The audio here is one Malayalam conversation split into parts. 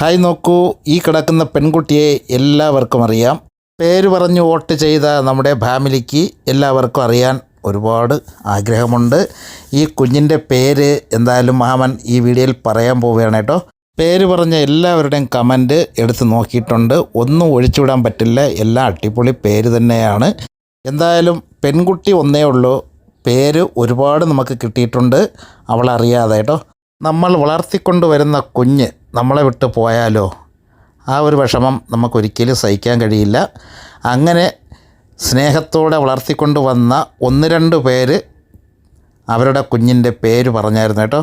ഹായ് നോക്കൂ ഈ കിടക്കുന്ന പെൺകുട്ടിയെ എല്ലാവർക്കും അറിയാം. പേര് പറഞ്ഞ് വോട്ട് ചെയ്ത നമ്മുടെ ഫാമിലിക്ക് എല്ലാവർക്കും അറിയാൻ ഒരുപാട് ആഗ്രഹമുണ്ട്. ഈ കുഞ്ഞിന്റെ പേര് എന്തായാലും മാമൻ ഈ വീഡിയോയിൽ പറയാൻ പോവുകയാണ് കേട്ടോ. പേര് പറഞ്ഞ എല്ലാവരുടെയും കമന്റ് എടുത്ത് നോക്കിയിട്ടുണ്ട്. ഒന്നും ഒഴിച്ചുവിടാൻ പറ്റില്ല. എല്ലാ അടിപൊളി പേര് തന്നെയാണ്. എന്തായാലും പെൺകുട്ടി ഒന്നേ ഉള്ളൂ. പേര് ഒരുപാട് നമുക്ക് കിട്ടിയിട്ടുണ്ട്. അവളറിയാതെ കേട്ടോ. നമ്മൾ വളർത്തിക്കൊണ്ടുവരുന്ന കുഞ്ഞ് നമ്മളെ വിട്ട് പോയാലോ? ആ ഒരു വിഷമം നമുക്കൊരിക്കലും സഹിക്കാൻ കഴിയില്ല. അങ്ങനെ സ്നേഹത്തോടെ വളർത്തിക്കൊണ്ട് വന്ന ഒന്ന് രണ്ട് പേര് അവരുടെ കുഞ്ഞിന്റെ പേര് പറഞ്ഞായിരുന്നു കേട്ടോ.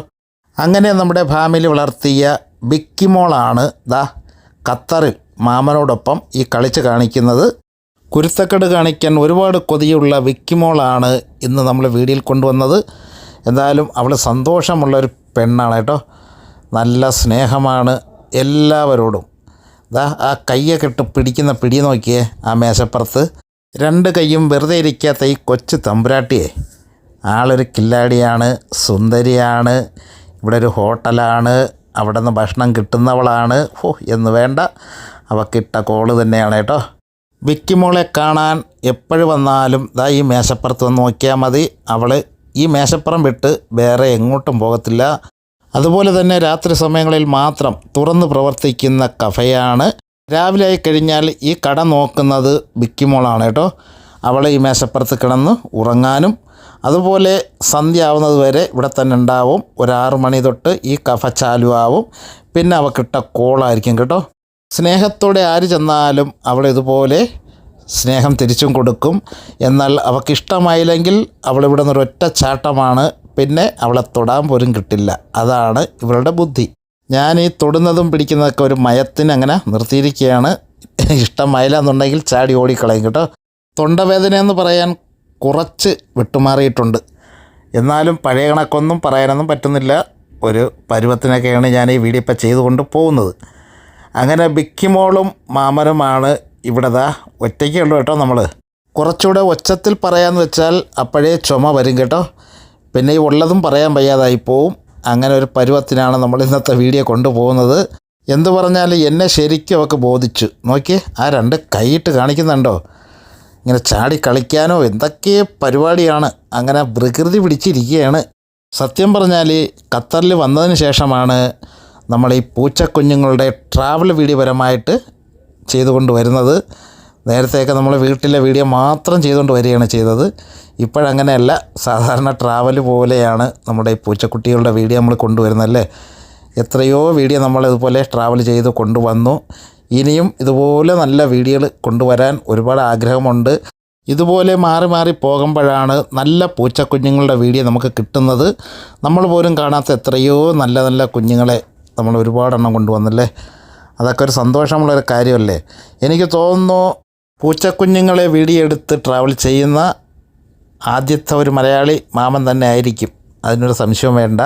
അങ്ങനെ നമ്മുടെ ഫാമിലി വളർത്തിയ ബിക്കിമോളാണ് ദാ ഖത്തറിൽ മാമനോടൊപ്പം ഈ കളിച്ച് കാണിക്കുന്നത്. കുരുത്തക്കെട് കാണിക്കാൻ ഒരുപാട് കൊതിയുള്ള വിക്കിമോളാണ് ഇന്ന് നമ്മൾ വീഡിയോയിൽ കൊണ്ടുവന്നത്. എന്തായാലും അവൾ സന്തോഷമുള്ളൊരു പെണ്ണാണ് കേട്ടോ. നല്ല സ്നേഹമാണ് എല്ലാവരോടും. ദാ ആ കയ്യൊക്കെ ഇട്ട് പിടിക്കുന്ന പിടി നോക്കിയേ ആ മേശപ്പുറത്ത്. രണ്ട് കൈയും വെറുതെ ഇരിക്കാത്ത ഈ കൊച്ചു തമ്പുരാട്ടിയെ. ആളൊരു കില്ലാടിയാണ് സുന്ദരിയാണ് ഇവിടെ ഒരു ഹോട്ടലാണ് അവിടെ നിന്ന് ഭക്ഷണം കിട്ടുന്നവളാണ്. ഹോ എന്ന് വേണ്ട അവക്കിട്ട കോൾ തന്നെയാണ് കേട്ടോ. വിക്കിമോളെ കാണാൻ എപ്പോഴും വന്നാലും ദാ ഈ മേശപ്പുറത്ത് വന്ന് നോക്കിയാൽ മതി. അവൾ ഈ മേശപ്പുറം വിട്ട് വേറെ എങ്ങോട്ടും പോകത്തില്ല. അതുപോലെ തന്നെ രാത്രി സമയങ്ങളിൽ മാത്രം തുറന്ന് പ്രവർത്തിക്കുന്ന കഫയാണ്. രാവിലെ ആയി കഴിഞ്ഞാൽ ഈ കട നോക്കുന്നത് ബിക്കിമോളാണ് കേട്ടോ. അവൾ ഈ മേശപ്പുറത്ത് കിടന്ന് ഉറങ്ങാനും അതുപോലെ സന്ധ്യ ആവുന്നത് വരെ ഇവിടെ തന്നെ ഉണ്ടാവും. ഒരു ആറ് മണി തൊട്ട് ഈ കഫ ചാലു ആവും പിന്നെ അവക്കിട്ട കോളായിരിക്കും കേട്ടോ. സ്നേഹത്തോടെ ആര് ചെന്നാലും അവൾ ഇതുപോലെ സ്നേഹം തിരിച്ചും കൊടുക്കും. എന്നാൽ അവൾക്ക് ഇഷ്ടമായില്ലെങ്കിൽ അവൾ ഇവിടെ ചാട്ടമാണ് പിന്നെ അവളെ തൊടാൻ പോലും കിട്ടില്ല. അതാണ് ഇവളുടെ ബുദ്ധി. ഞാൻ ഈ തൊടുന്നതും പിടിക്കുന്നതൊക്കെ ഒരു മയത്തിന് അങ്ങനെ നിർത്തിയിരിക്കുകയാണ്. ഇഷ്ടം എന്നുണ്ടെങ്കിൽ ചാടി ഓടിക്കളയും കേട്ടോ. തൊണ്ടവേദന എന്ന് പറയാൻ കുറച്ച് വിട്ടുമാറിയിട്ടുണ്ട്. എന്നാലും പഴയ കണക്കൊന്നും പറയാനൊന്നും പറ്റുന്നില്ല. ഒരു പരുവത്തിനൊക്കെയാണ് ഞാൻ ഈ വീഡിയോ ഇപ്പം ചെയ്തുകൊണ്ട് പോകുന്നത്. അങ്ങനെ ബിക്കിമോളും മാമനുമാണ് ഇവിടെ ദാ ഒറ്റയ്ക്കുള്ളൂ കേട്ടോ നമ്മൾ കുറച്ചുകൂടെ ഒച്ചത്തിൽ പറയാമെന്ന് വെച്ചാൽ അപ്പോഴേ ചുമ വരും കേട്ടോ. പിന്നെ ഈ ഉള്ളതും പറയാൻ വയ്യാതായി പോവും. അങ്ങനെ ഒരു പരുവത്തിനാണ് നമ്മൾ ഇന്നത്തെ വീഡിയോ കൊണ്ടുപോകുന്നത്. എന്തു പറഞ്ഞാലും എന്നെ ശരിക്കും അവൾക്ക് ബോധിച്ചു. നോക്കിയേ ആ രണ്ട് കൈയിട്ട് കാണിക്കുന്നുണ്ടോ? ഇങ്ങനെ ചാടി കളിക്കാനോ എന്തൊക്കെ പരിപാടിയാണ്. അങ്ങനെ പ്രകൃതി പിടിച്ചിരിക്കുകയാണ്. സത്യം പറഞ്ഞാൽ ഖത്തറിൽ വന്നതിന് ശേഷമാണ് നമ്മൾ ഈ പൂച്ചക്കുഞ്ഞുങ്ങളുടെ ട്രാവൽ വീഡിയോ പരമായിട്ട് ചെയ്തുകൊണ്ട് വരുന്നത്. നേരത്തെയൊക്കെ നമ്മൾ വീട്ടിലെ വീഡിയോ മാത്രം ചെയ്തുകൊണ്ട് വരികയാണ് ചെയ്തത്. ഇപ്പോഴങ്ങനെയല്ല. സാധാരണ ട്രാവൽ പോലെയാണ് നമ്മുടെ ഈ പൂച്ചക്കുട്ടികളുടെ വീഡിയോ നമ്മൾ കൊണ്ടുവരുന്നല്ലേ എത്രയോ വീഡിയോ നമ്മൾ ഇതുപോലെ ട്രാവൽ ചെയ്ത് കൊണ്ടുവന്നു. ഇനിയും ഇതുപോലെ നല്ല വീഡിയോകൾ കൊണ്ടുവരാൻ ഒരുപാട് ആഗ്രഹമുണ്ട്. ഇതുപോലെ മാറി മാറി പോകുമ്പോഴാണ് നല്ല പൂച്ചക്കുഞ്ഞുങ്ങളുടെ വീഡിയോ നമുക്ക് കിട്ടുന്നത്. നമ്മൾ പോലും കാണാത്ത എത്രയോ നല്ല നല്ല കുഞ്ഞുങ്ങളെ നമ്മൾ ഒരുപാടെണ്ണം കൊണ്ടുവന്നല്ലേ? അതൊക്കെ ഒരു സന്തോഷമുള്ളൊരു കാര്യമല്ലേ? എനിക്ക് തോന്നുന്നു പൂച്ചക്കുഞ്ഞുങ്ങളെ വീഡിയോ എടുത്ത് ട്രാവൽ ചെയ്യുന്ന ആദ്യത്തെ ഒരു മലയാളി മാമൻ തന്നെ ആയിരിക്കും. അതിനൊരു സംശയം വേണ്ട.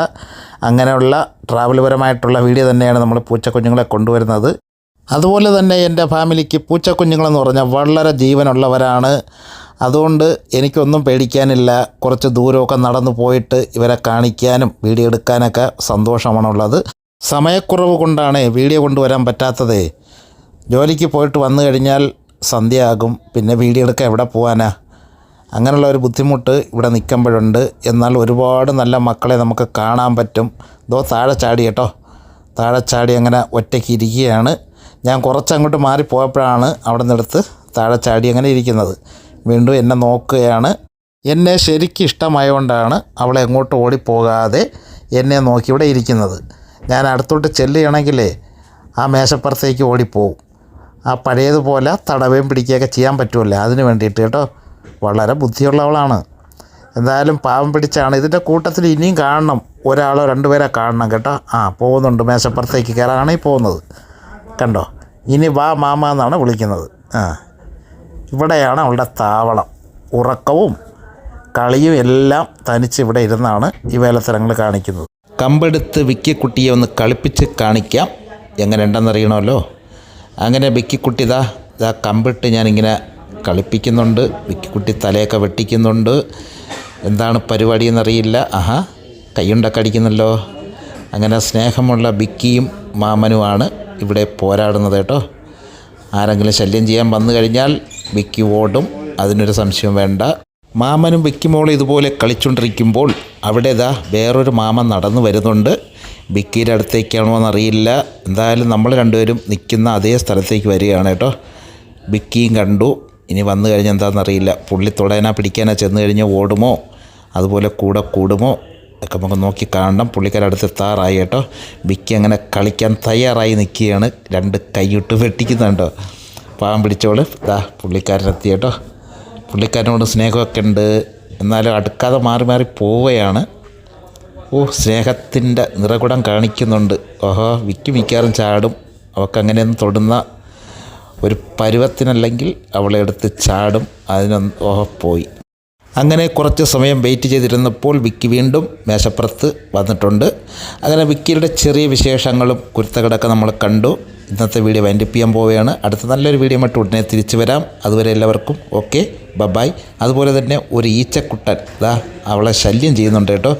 അങ്ങനെയുള്ള ട്രാവൽപരമായിട്ടുള്ള വീഡിയോ തന്നെയാണ് നമ്മൾ പൂച്ചക്കുഞ്ഞുങ്ങളെ കൊണ്ടുവരുന്നത്. അതുപോലെ തന്നെ എന്റെ ഫാമിലിക്ക് പൂച്ചക്കുഞ്ഞുങ്ങളെന്ന് പറഞ്ഞാൽ വളരെ ജീവനുള്ളവരാണ്. അതുകൊണ്ട് എനിക്കൊന്നും പേടിക്കാനില്ല. കുറച്ച് ദൂരമൊക്കെ നടന്നു പോയിട്ട് ഇവരെ കാണിക്കാനും വീഡിയോ എടുക്കാനൊക്കെ സന്തോഷമാണുള്ളത്. സമയക്കുറവ് കൊണ്ടാണ് വീഡിയോ കൊണ്ടുവരാൻ പറ്റാത്തത്. ജോലിക്ക് പോയിട്ട് വന്നു കഴിഞ്ഞാൽ സന്ധ്യയാകും. പിന്നെ വീഡിയോ എടുക്കാൻ എവിടെ പോകാനാ അങ്ങനെയുള്ള ഒരു ബുദ്ധിമുട്ട് ഇവിടെ നിൽക്കുമ്പോഴുണ്ട്. എന്നാൽ ഒരുപാട് നല്ല മക്കളെ നമുക്ക് കാണാൻ പറ്റും. ഇതോ താഴെ ചാടി കേട്ടോ. താഴെ ചാടി അങ്ങനെ ഒറ്റയ്ക്ക് ഇരിക്കുകയാണ്. ഞാൻ കുറച്ചങ്ങോട്ട് മാറിപ്പോയപ്പോഴാണ് അവിടെ നിന്നെടുത്ത് താഴെ ചാടി അങ്ങനെ ഇരിക്കുന്നത്. വീണ്ടും എന്നെ നോക്കുകയാണ്. എന്നെ ശരിക്കും ഇഷ്ടമായതുകൊണ്ടാണ് അവളെ എങ്ങോട്ട് ഓടിപ്പോകാതെ എന്നെ നോക്കി ഇവിടെ ഇരിക്കുന്നത്. ഞാൻ അടുത്തോട്ട് ചെല്ലുകയാണെങ്കിലേ ആ മേശപ്പുറത്തേക്ക് ഓടിപ്പോവും. ആ പഴയതുപോലെ തടവുകയും പിടിക്കുകയൊക്കെ ചെയ്യാൻ പറ്റുമല്ലോ? അതിന് വേണ്ടിയിട്ട് കേട്ടോ. വളരെ ബുദ്ധിയുള്ളവളാണ്. എന്തായാലും പാവം പിടിച്ചാണ്. ഇതിന്റെ കൂട്ടത്തിൽ ഇനിയും കാണണം. ഒരാളോ രണ്ടുപേരെ കാണണം കേട്ടോ. ആ പോകുന്നുണ്ട്. മേശപ്പുറത്തേക്ക് കയറാണെങ്കിൽ പോകുന്നത്. കണ്ടോ? ഇനി വാ മാമ എന്നാണ് വിളിക്കുന്നത്. ആ. ഇവിടെയാണ് അവളുടെ താവളം. ഉറക്കവും കളിയും എല്ലാം തനിച്ച് ഇവിടെ ഇരുന്നാണ് ഈ വേലത്തരങ്ങൾ കാണിക്കുന്നത്. കമ്പെടുത്ത് വിക്കിക്കുട്ടിയെ ഒന്ന് കളിപ്പിച്ച് കാണിക്കാം. എങ്ങനെ ഉണ്ടെന്നറിയണമല്ലോ അങ്ങനെ ബിക്കിക്കുട്ടി ഇതാ ഇതാ കമ്പിട്ട് ഞാനിങ്ങനെ കളിപ്പിക്കുന്നുണ്ട്. ബിക്കിക്കുട്ടി തലയൊക്കെ വെട്ടിക്കുന്നുണ്ട്. എന്താണ് പരിപാടി എന്നറിയില്ല ആഹാ കൈയുണ്ടൊക്കെ അടിക്കുന്നല്ലോ. അങ്ങനെ സ്നേഹമുള്ള ബിക്കിയും മാമനുമാണ് ഇവിടെ പോരാടുന്നത് കേട്ടോ. ആരെങ്കിലും ശല്യം ചെയ്യാൻ വന്നു കഴിഞ്ഞാൽ ബിക്കി ഓടും. അതിനൊരു സംശയം വേണ്ട. മാമനും വിക്കിമോളും ഇതുപോലെ കളിച്ചുകൊണ്ടിരിക്കുമ്പോൾ അവിടെ ഇതാ വേറൊരു മാമൻ നടന്നു വരുന്നുണ്ട്. വിക്കിയുടെ അടുത്തേക്കാണോ എന്നറിയില്ല. എന്തായാലും നമ്മൾ രണ്ടുപേരും നിൽക്കുന്ന അതേ സ്ഥലത്തേക്ക് വരികയാണ് കേട്ടോ. വിക്കിയും കണ്ടു. ഇനി വന്നു കഴിഞ്ഞാൽ എന്താണെന്നറിയില്ല പുള്ളി തൊടേനാ പിടിക്കാനാ ചെന്ന് കഴിഞ്ഞാൽ ഓടുമോ? അതുപോലെ കൂടെ കൂടുമോ? ഒക്കെ നമുക്ക് നോക്കി കാണണം. പുള്ളിക്കാരുടെ അടുത്ത് എത്താറായി കേട്ടോ. ബിക്കി അങ്ങനെ കളിക്കാൻ തയ്യാറായി നിൽക്കുകയാണ്. രണ്ട് കൈയിട്ട് വെട്ടിക്കുന്നുണ്ടോ. പാവം പിടിച്ചോൾ. ഇതാ പുള്ളിക്കാരനെത്തി കേട്ടോ. പുള്ളിക്കാരനോട് സ്നേഹമൊക്കെ ഉണ്ട്. എന്നാലും അടുക്കാതെ മാറി മാറി പോവുകയാണ്. ഓ സ്നേഹത്തിന്റെ നിറകുടം കാണിക്കുന്നുണ്ട്. ഓഹോ വിക്കി മിക്കാറും ചാടും. അവക്കങ്ങനെയൊന്നും തൊടുന്ന ഒരു പരുവത്തിനല്ലെങ്കിൽ അവളെ എടുത്ത് ചാടും. അതിനൊന്ന് ഓഹോ പോയി. അങ്ങനെ കുറച്ച് സമയം വെയിറ്റ് ചെയ്തിരുന്നപ്പോൾ വിക്കി വീണ്ടും മേശപ്പുറത്ത് വന്നിട്ടുണ്ട്. അങ്ങനെ വിക്കിയുടെ ചെറിയ വിശേഷങ്ങളും കുരുത്തകളൊക്കെ നമ്മൾ കണ്ടു. ഇന്നത്തെ വീഡിയോ വൈൻഡപ്പ് ചെയ്യാൻ പോവുകയാണ്. അടുത്ത നല്ലൊരു വീഡിയോ മറ്റും ഉടനെ തിരിച്ചു വരാം. അതുവരെ എല്ലാവർക്കും ഓക്കെ ബബായ് അതുപോലെ തന്നെ ഒരു ഈച്ചക്കുട്ടൻ ദാ അവളെ ശല്യം ചെയ്യുന്നുണ്ട് കേട്ടോ.